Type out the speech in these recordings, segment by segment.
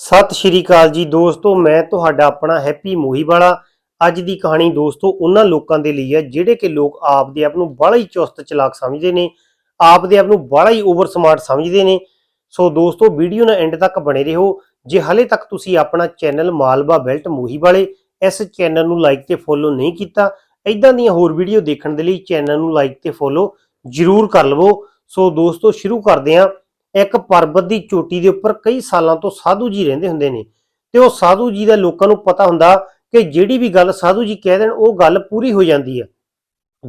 ਸਤਿ ਸ਼੍ਰੀ ਅਕਾਲ ਜੀ ਦੋਸਤੋ, ਮੈਂ ਤੁਹਾਡਾ ਆਪਣਾ ਹੈਪੀ ਮੋਹੀਵਾਲਾ। ਅੱਜ ਦੀ ਕਹਾਣੀ ਦੋਸਤੋ ਉਹਨਾਂ ਲੋਕਾਂ ਦੇ ਲਈ ਹੈ ਜਿਹੜੇ ਕਿ ਲੋਕ ਆਪਦੇ ਆਪ ਨੂੰ ਬੜਾ ਹੀ ਚੁਸਤ ਚਲਾਕ ਸਮਝਦੇ ਨੇ, ਆਪਦੇ ਆਪ ਨੂੰ ਬੜਾ ਹੀ ਓਵਰ ਸਮਾਰਟ ਸਮਝਦੇ ਨੇ। ਸੋ ਦੋਸਤੋ, ਵੀਡੀਓ ਨਾਲ ਐਂਡ ਤੱਕ ਬਣੇ ਰਹੋ। ਜੇ ਹਲੇ ਤੱਕ ਤੁਸੀਂ ਆਪਣਾ ਚੈਨਲ ਮਾਲਵਾ ਬੈਲਟ ਮੋਹੀਵਾਲੇ ਇਸ ਚੈਨਲ ਨੂੰ ਲਾਈਕ ਤੇ ਫੋਲੋ ਨਹੀਂ ਕੀਤਾ ਇਦਾਂ ਦੀਆਂ ਹੋਰ ਵੀਡੀਓ ਦੇਖਣ ਦੇ ਲਈ ਚੈਨਲ ਨੂੰ ਲਾਈਕ ਤੇ ਫੋਲੋ ਜਰੂਰ ਕਰ ਲਵੋ। ਸੋ ਦੋਸਤੋ, ਸ਼ੁਰੂ ਕਰਦੇ ਹਾਂ। ਇੱਕ ਪਰਬਤ ਦੀ ਚੋਟੀ ਦੇ ਉੱਪਰ ਕਈ ਸਾਲਾਂ ਤੋਂ ਸਾਧੂ ਜੀ ਰਹਿੰਦੇ ਹੁੰਦੇ ਨੇ। ਤੇ ਉਹ ਸਾਧੂ ਜੀ ਦਾ ਲੋਕਾਂ ਨੂੰ ਪਤਾ ਹੁੰਦਾ ਕਿ ਜਿਹੜੀ ਵੀ ਗੱਲ ਸਾਧੂ ਜੀ ਕਹਿ ਦੇਣ, ਉਹ ਗੱਲ ਪੂਰੀ ਹੋ ਜਾਂਦੀ ਹੈ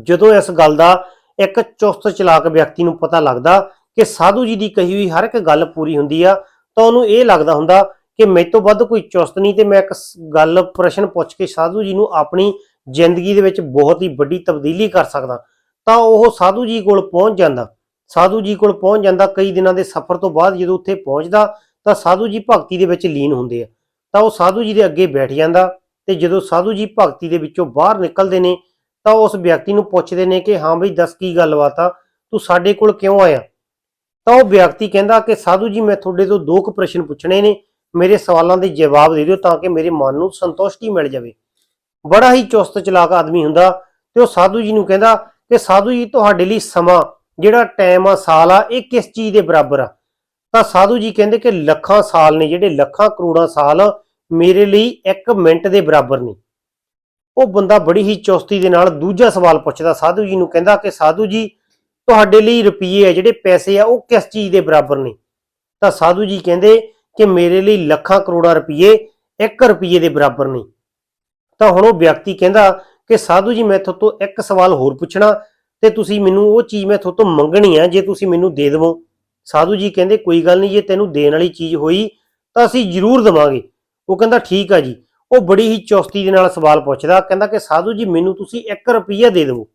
ਜਦੋਂ ਇਸ ਗੱਲ ਦਾ ਇੱਕ ਚੁਸਤ ਚਲਾਕ ਵਿਅਕਤੀ ਨੂੰ ਪਤਾ ਲੱਗਦਾ ਕਿ ਸਾਧੂ ਜੀ ਦੀ ਕਹੀ ਹੋਈ ਹਰ ਇੱਕ ਗੱਲ ਪੂਰੀ ਹੁੰਦੀ ਆ, ਤਾਂ ਉਹਨੂੰ ਇਹ ਲੱਗਦਾ ਹੁੰਦਾ ਕਿ ਮੇਰੇ ਤੋਂ ਵੱਧ ਕੋਈ ਚੁਸਤ ਨਹੀਂ ਤੇ ਮੈਂ ਇੱਕ ਗੱਲ ਪ੍ਰਸ਼ਨ ਪੁੱਛ ਕੇ ਸਾਧੂ ਜੀ ਨੂੰ ਆਪਣੀ ਜ਼ਿੰਦਗੀ ਦੇ ਵਿੱਚ ਬਹੁਤ ਹੀ ਵੱਡੀ ਤਬਦੀਲੀ ਕਰ ਸਕਦਾ। ਤਾਂ ਉਹ ਸਾਧੂ ਜੀ ਕੋਲ ਪਹੁੰਚ ਜਾਂਦਾ। ਸਾਧੂ ਜੀ ਕੋਲ ਪਹੁੰਚ ਜਾਂਦਾ, ਕਈ ਦਿਨਾਂ ਦੇ ਸਫ਼ਰ ਤੋਂ ਬਾਅਦ ਜਦੋਂ ਉੱਥੇ ਪਹੁੰਚਦਾ, ਤਾਂ ਸਾਧੂ ਜੀ ਭਗਤੀ ਦੇ ਵਿੱਚ ਲੀਨ ਹੁੰਦੇ ਆ। ਤਾਂ ਉਹ ਸਾਧੂ ਜੀ ਦੇ ਅੱਗੇ ਬੈਠ ਜਾਂਦਾ ਤੇ ਜਦੋਂ ਸਾਧੂ ਜੀ ਭਗਤੀ ਦੇ ਵਿੱਚੋਂ ਬਾਹਰ ਨਿਕਲਦੇ ਨੇ, ਤਾਂ ਉਸ ਵਿਅਕਤੀ ਨੂੰ ਪੁੱਛਦੇ ਨੇ ਕਿ, ਹਾਂ ਬਈ, ਦੱਸ ਕੀ ਗੱਲਬਾਤ ਆ? ਤੂੰ ਸਾਡੇ ਕੋਲ ਕਿਉਂ ਆਇਆ? ਤਾਂ ਉਹ ਵਿਅਕਤੀ ਕਹਿੰਦਾ ਕਿ, ਸਾਧੂ ਜੀ, ਮੈਂ ਤੁਹਾਡੇ ਤੋਂ ਦੋ ਕੁ ਪ੍ਰਸ਼ਨ ਪੁੱਛਣੇ ਨੇ। ਮੇਰੇ ਸਵਾਲਾਂ ਦੇ ਜਵਾਬ ਦੇ ਦਿਓ ਤਾਂ ਕਿ ਮੇਰੇ ਮਨ ਨੂੰ ਸੰਤੁਸ਼ਟੀ ਮਿਲ ਜਾਵੇ। ਬੜਾ ਹੀ ਚੁਸਤ ਚਲਾਕ ਆਦਮੀ ਹੁੰਦਾ ਤੇ ਉਹ ਸਾਧੂ ਜੀ ਨੂੰ ਕਹਿੰਦਾ ਕਿ, ਸਾਧੂ ਜੀ, ਤੁਹਾਡੇ ਲਈ ਸਮਾਂ ਜਿਹੜਾ ਟਾਈਮ ਆ, ਸਾਲ ਆ, ਇਹ ਕਿਸ ਚੀਜ਼ ਦੇ ਬਰਾਬਰ ਆ? ਤਾਂ ਸਾਧੂ ਜੀ ਕਹਿੰਦੇ ਕਿ ਲੱਖਾਂ ਸਾਲ ਨੇ, ਜਿਹੜੇ ਲੱਖਾਂ ਕਰੋੜਾਂ ਸਾਲ ਮੇਰੇ ਲਈ 1 ਮਿੰਟ ਦੇ ਬਰਾਬਰ ਨੇ। ਉਹ ਬੰਦਾ ਬੜੀ ਹੀ ਚੁਸਤੀ ਦੇ ਨਾਲ ਦੂਜਾ ਸਵਾਲ ਪੁੱਛਦਾ, ਸਾਧੂ ਜੀ ਨੂੰ ਕਹਿੰਦਾ ਕਿ ਸਾਧੂ ਜੀ, ਤੁਹਾਡੇ ਲਈ ਰੁਪਏ ਆ, ਜਿਹੜੇ ਪੈਸੇ ਆ, ਉਹ ਕਿਸ ਚੀਜ਼ ਦੇ ਬਰਾਬਰ ਨੇ? ਤਾਂ ਸਾਧੂ ਜੀ ਕਹਿੰਦੇ ਕਿ ਮੇਰੇ ਲਈ ਲੱਖਾਂ ਕਰੋੜਾਂ ਰੁਪਏ 1 ਰੁਪਏ ਦੇ ਬਰਾਬਰ ਨੇ। ਤਾਂ ਹੁਣ ਉਹ ਵਿਅਕਤੀ ਕਹਿੰਦਾ ਕਿ ਸਾਧੂ ਜੀ, ਮੈਂ ਤੁਹਾਡੇ ਤੋਂ ਇੱਕ ਸਵਾਲ ਹੋਰ ਪੁੱਛਣਾ ਤੇ ਤੁਸੀਂ ਮੈਨੂੰ ਉਹ ਚੀਜ਼ ਮੈਂ ਤੁਹਾਡੇ ਤੋਂ ਮੰਗਣੀ ਆ, ਜੇ ਤੁਸੀਂ ਮੈਨੂੰ ਦੇ ਦੇਵੋ। ਸਾਧੂ ਜੀ ਕਹਿੰਦੇ, ਕੋਈ ਗੱਲ ਨਹੀਂ, ਜੇ ਤੈਨੂੰ ਦੇਣ ਵਾਲੀ ਚੀਜ਼ ਹੋਈ, ਤਾਂ ਅਸੀਂ ਜ਼ਰੂਰ ਦਵਾਂਗੇ। ਉਹ ਕਹਿੰਦਾ, ਠੀਕ ਆ ਜੀ। ਉਹ ਬੜੀ ਹੀ ਚੌਸਤੀ ਦੇ ਨਾਲ ਸਵਾਲ ਪੁੱਛਦਾ, ਕਹਿੰਦਾ ਕਿ ਸਾਧੂ ਜੀ, ਮੈਨੂੰ ਤੁਸੀਂ 1 ਰੁਪਿਆ ਦੇ ਦਿਵੋ।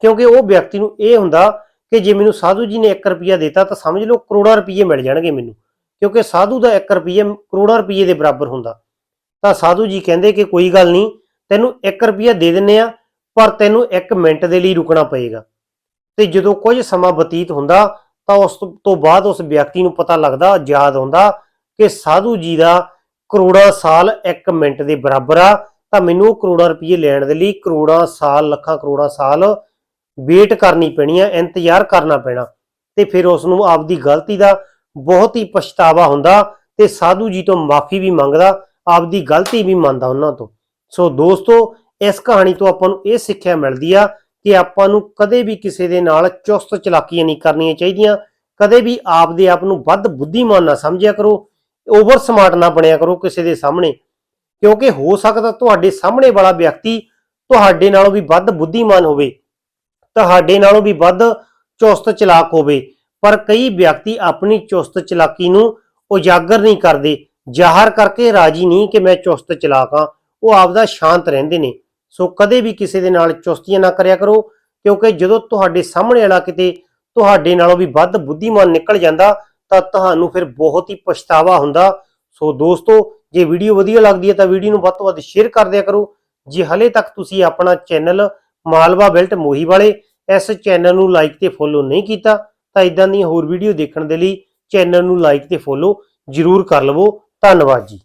ਕਿਉਂਕਿ ਉਹ ਵਿਅਕਤੀ ਨੂੰ ਇਹ ਹੁੰਦਾ ਕਿ ਜੇ ਮੈਨੂੰ ਸਾਧੂ ਜੀ ਨੇ 1 ਰੁਪਿਆ ਦਿੱਤਾ, ਤਾਂ ਸਮਝ ਲਓ ਕਰੋੜਾਂ ਰੁਪਏ ਮਿਲ ਜਾਣਗੇ ਮੈਨੂੰ। ਕਿਉਂਕਿ ਸਾਧੂ ਦਾ 1 ਰੁਪਿਆ ਕਰੋੜਾਂ ਰੁਪਏ ਦੇ ਬਰਾਬਰ ਹੁੰਦਾ। ਤਾਂ ਸਾਧੂ ਜੀ ਕਹਿੰਦੇ ਕਿ ਕੋਈ ਗੱਲ ਨਹੀਂ, ਤੈਨੂੰ 1 ਰੁਪਿਆ ਦੇ ਦਿੰਨੇ ਆ ਪਰ ਤੈਨੂੰ 1 ਮਿੰਟ ਦੇ ਲਈ ਰੁਕਣਾ ਪਏਗਾ। ਤੇ ਜਦੋਂ ਕੁਝ ਸਮਾਂ ਬਤੀਤ ਹੁੰਦਾ, ਤਾਂ ਉਸ ਤੋਂ- ਬਾਅਦ ਉਸ ਵਿਅਕਤੀ ਨੂੰ ਪਤਾ ਲੱਗਦਾ, ਯਾਦ ਆਉਂਦਾ ਕਿ ਸਾਧੂ ਜੀ ਦਾ ਕਰੋੜਾਂ ਸਾਲ 1 ਮਿੰਟ ਦੇ ਬਰਾਬਰ ਆ। ਤਾਂ ਮੈਨੂੰ ਕਰੋੜਾਂ ਰੁਪਏ ਲੈਣ ਦੇ ਲਈ ਕਰੋੜਾਂ ਸਾਲ, ਲੱਖਾਂ ਕਰੋੜਾਂ ਸਾਲ ਵੇਟ ਕਰਨੀ ਪੈਣੀ ਆ, ਇੰਤਜ਼ਾਰ ਕਰਨਾ ਪੈਣਾ। ਤੇ ਫਿਰ ਉਸ ਨੂੰ ਆਪਦੀ ਗਲਤੀ ਦਾ ਬਹੁਤ ਹੀ ਪਛਤਾਵਾ ਹੁੰਦਾ ਤੇ ਸਾਧੂ ਜੀ ਤੋਂ ਮਾਫੀ ਵੀ ਮੰਗਦਾ, ਆਪਦੀ ਗਲਤੀ ਵੀ ਮੰਨਦਾ ਉਹਨਾਂ ਤੋਂ। ਸੋ ਦੋਸਤੋ ਇਸ ਕਹਾਣੀ ਤੋਂ ਆਪਾਂ ਨੂੰ ਇਹ ਸਿੱਖਿਆ ਮਿਲਦੀ ਆ ਕਿ ਆਪਾਂ ਨੂੰ ਕਦੇ ਵੀ ਕਿਸੇ ਦੇ ਨਾਲ ਚੁਸਤ ਚਲਾਕੀਆਂ ਨਹੀਂ ਕਰਨੀਆਂ ਚਾਹੀਦੀਆਂ। ਕਦੇ ਵੀ ਆਪਦੇ ਆਪ ਨੂੰ ਵੱਧ ਬੁੱਧੀਮਾਨ ਨਾ ਸਮਝਿਆ ਕਰੋ ਓਵਰ ਸਮਾਰਟ ਨਾ ਬਣਿਆ ਕਰੋ ਕਿਸੇ ਦੇ ਸਾਹਮਣੇ। ਕਿਉਂਕਿ ਹੋ ਸਕਦਾ ਤੁਹਾਡੇ ਸਾਹਮਣੇ ਵਾਲਾ ਵਿਅਕਤੀ ਤੁਹਾਡੇ ਨਾਲੋਂ ਵੀ ਵੱਧ ਬੁੱਧੀਮਾਨ ਹੋਵੇ, ਤੁਹਾਡੇ ਨਾਲੋਂ ਵੀ ਵੱਧ ਚੁਸਤ ਚਲਾਕ ਹੋਵੇ, ਪਰ ਕਈ ਵਿਅਕਤੀ ਆਪਣੀ ਚੁਸਤ ਚਲਾਕੀ ਨੂੰ ਉਜਾਗਰ ਨਹੀਂ ਕਰਦੇ। ਜ਼ਾਹਰ ਕਰਕੇ ਰਾਜੀ ਨਹੀਂ ਕਿ ਮੈਂ ਚੁਸਤ ਚਲਾਕ ਹਾਂ, ਉਹ ਆਪਦਾ ਸ਼ਾਂਤ ਰਹਿੰਦੇ ਨੇ। ਸੋ ਕਦੇ ਵੀ ਕਿਸੇ ਦੇ ਨਾਲ ਚੁਸਤੀਆਂ ਨਾ ਕਰਿਆ ਕਰੋ, ਕਿਉਂਕਿ ਜਦੋਂ ਤੁਹਾਡੇ ਸਾਹਮਣੇ ਵਾਲਾ ਕਿਤੇ ਤੁਹਾਡੇ ਨਾਲੋਂ ਵੀ ਵੱਧ ਬੁੱਧੀਮਾਨ ਨਿਕਲ ਜਾਂਦਾ, ਤਾਂ ਤੁਹਾਨੂੰ ਫਿਰ ਬਹੁਤ ਹੀ ਪਛਤਾਵਾ ਹੁੰਦਾ। ਸੋ ਦੋਸਤੋ, ਜੇ ਵੀਡੀਓ ਵਧੀਆ ਲੱਗਦੀ ਹੈ ਤਾਂ ਵੀਡੀਓ ਨੂੰ ਵੱਧ ਤੋਂ ਵੱਧ ਸ਼ੇਅਰ ਕਰ ਦਿਆ ਕਰੋ। ਜੇ ਹਲੇ ਤੱਕ ਤੁਸੀਂ ਆਪਣਾ ਚੈਨਲ ਮਾਲਵਾ ਬੈਲਟ ਮੋਹੀ ਵਾਲੇ ਇਸ ਚੈਨਲ ਨੂੰ ਲਾਈਕ ਤੇ ਫੋਲੋ ਨਹੀਂ ਕੀਤਾ, ਤਾਂ ਇਦਾਂ ਦੀਆਂ ਹੋਰ ਵੀਡੀਓ ਦੇਖਣ ਦੇ ਲਈ ਚੈਨਲ ਨੂੰ ਲਾਈਕ ਤੇ ਫੋਲੋ ਜਰੂਰ ਕਰ ਲਵੋ। ਧੰਨਵਾਦ ਜੀ।